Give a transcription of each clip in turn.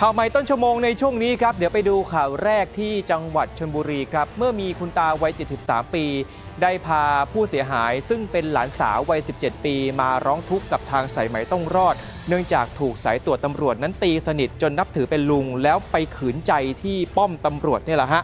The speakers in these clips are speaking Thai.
ข่าวใหม่ต้นชั่วโมงในช่วงนี้ครับ เดี๋ยวไปดูข่าวแรกที่จังหวัดชลบุรีครับ เมื่อมีคุณตาวัย 73 ปี ได้พาผู้เสียหายซึ่งเป็นหลานสาววัย 17 ปี มาร้องทุกข์กับทางสายไหมต้องรอด เนื่องจากถูกสายตรวจตำรวจนั้นตีสนิทจนนับถือเป็นลุง แล้วไปขืนใจที่ป้อมตำรวจเนี่ยแหละฮะ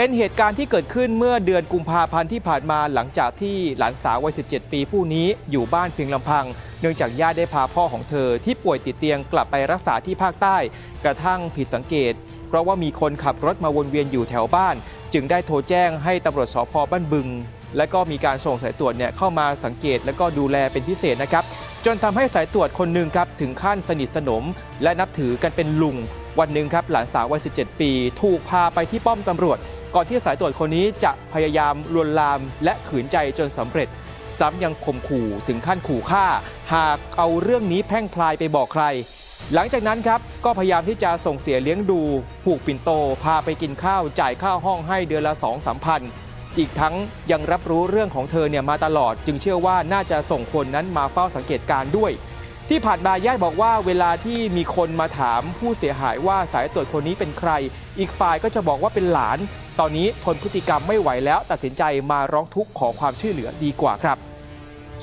เป็นเหตุการณ์ที่เกิดขึ้นเมื่อเดือนกุมภาพันธ์ที่ผ่านมาหลังจากที่หลานสาววัย 17 ปีผู้นี้อยู่บ้านเพียงลำพัง เนื่องจากญาติได้พาพ่อของเธอที่ป่วยติดเตียงกลับไปรักษาที่ภาคใต้ กระทั่งผิดสังเกต เพราะว่ามีคนขับรถมาวนเวียนอยู่แถวบ้าน จึงได้โทรแจ้งให้ตำรวจสพบ้านบึง และก็มีการส่งสายตรวจเนี่ยเข้ามาสังเกตและก็ดูแลเป็นพิเศษนะครับจนทำให้สายตรวจคนหนึ่งครับถึงขั้นสนิทสนม และนับถือกันเป็นลุง วันหนึ่งครับหลานสาววัย 17 ปี ถูกพาไปที่ป้อมตำรวจ ก่อนที่สายตรวจคนนี้จะพยายามลวนลามและขืนใจจนสำเร็จ ซ้ำยังข่มขู่ถึงขั้นขู่ฆ่า หากเอาเรื่องนี้แพร่งพลายไปบอกใคร หลังจากนั้นครับก็พยายามที่จะส่งเสียเลี้ยงดูผูกปิ่นโต พาไปกินข้าวจ่ายค่าห้องให้เดือนละ2 3พันอีกทั้งยังรับรู้เรื่องของเธอเนี่ยมาตลอด จึงเชื่อว่าน่าจะส่งคนนั้นมาเฝ้าสังเกตการด้วย ที่ผ่านมาญาติบอกว่าเวลาที่มีคนมาถามผู้เสียหายว่าสายตรวจคนนี้เป็นใคร อีกฝ่ายก็จะบอกว่าเป็นหลาน ตอนนี้ทนพฤติกรรมไม่ไหวแล้ว ตัดสินใจมาร้องทุกข์ขอความช่วยเหลือดีกว่าครับ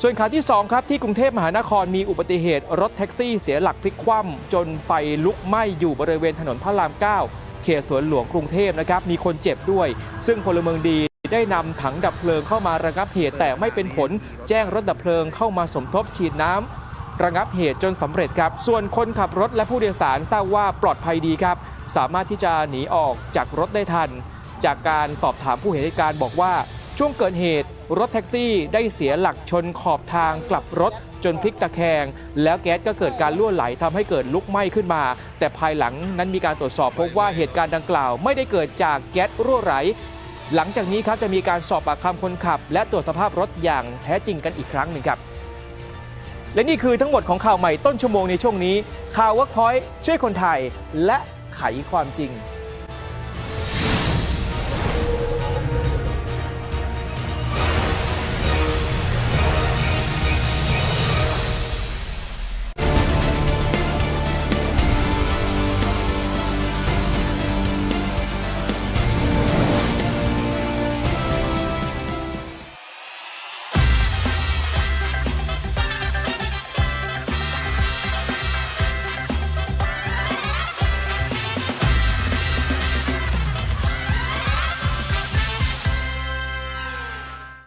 ส่วนข่าวที่ 2 ครับ ที่กรุงเทพมหานครมีอุบัติเหตุ รถแท็กซี่เสียหลักพลิกคว่ำจนไฟลุกไหม้อยู่บริเวณถนนพระราม 9 เขตสวนหลวงกรุงเทพนะครับมีคนเจ็บด้วย ซึ่งพลเมืองดีได้นำถังดับเพลิงเข้ามาระงับเหตุแต่ไม่เป็นผล แจ้งรถดับเพลิงเข้ามาสมทบฉีดน้ำ ระงับเหตุจนสำเร็จครับ ส่วนคนขับรถและผู้โดยสารทราบว่าปลอดภัยดีครับ สามารถที่จะหนีออกจากรถได้ทัน จากการสอบถามผู้เห็นเหตุการณ์บอกว่า ช่วงเกิดเหตุ รถแท็กซี่ได้เสียหลักชนขอบทางกลับรถจนพลิกตะแคง แล้วแก๊สก็เกิดการรั่วไหลทำให้เกิดลุกไหม้ขึ้นมา แต่ภายหลังนั้นมีการตรวจสอบพบว่าเหตุการณ์ดังกล่าว ไม่ได้เกิดจากแก๊สรั่วไหล หลังจากนี้ครับจะมีการสอบปากคำคนขับ และตรวจสภาพรถอย่างแท้จริงกันอีกครั้งหนึ่งครับ และนี่คือทั้งหมดของข่าวใหม่ต้นชั่วโมงในช่วงนี้ ข่าววักพอยช่วยคนไทยและไขความจริง